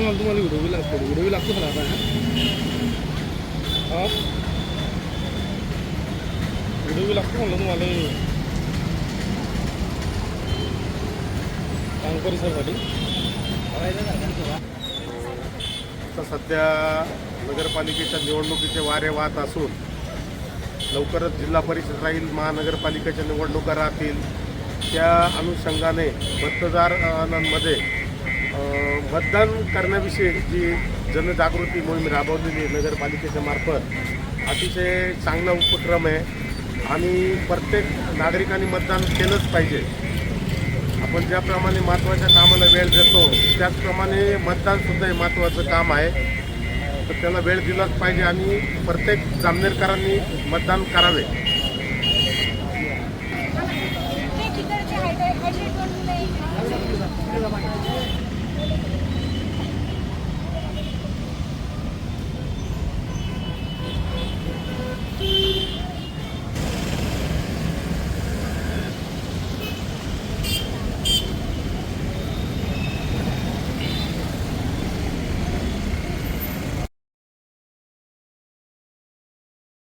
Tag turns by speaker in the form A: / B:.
A: तुम्हाला व्हिडिओ बी लागतो व्हिडिओ बी लागतो मला आता हा. व्हिडिओ बी लागतो म्हणलं तुम्हाला. काम परिसरासाठी
B: आता सध्या नगरपालिकेच्या निवडणुकीचे वारे वाहत असून लवकरच जिल्हा परिषद राहील महानगरपालिकेच्या निवडणुका राहतील. त्या अनुषंगाने मतदारांमध्ये मतदान करण्याविषयी जी जनजागृती मोहीम राबवलेली आहे नगरपालिकेच्या मार्फत अतिशय चांगला उपक्रम आहे आणि प्रत्येक नागरिकांनी मतदान केलंच पाहिजे. आपण ज्याप्रमाणे महत्त्वाच्या कामाला वेळ देतो त्याचप्रमाणे मतदानसुद्धा हे महत्त्वाचं काम आहे. तर त्याला वेळ दिलाच पाहिजे आणि प्रत्येक जामनेरकरांनी मतदान करावे.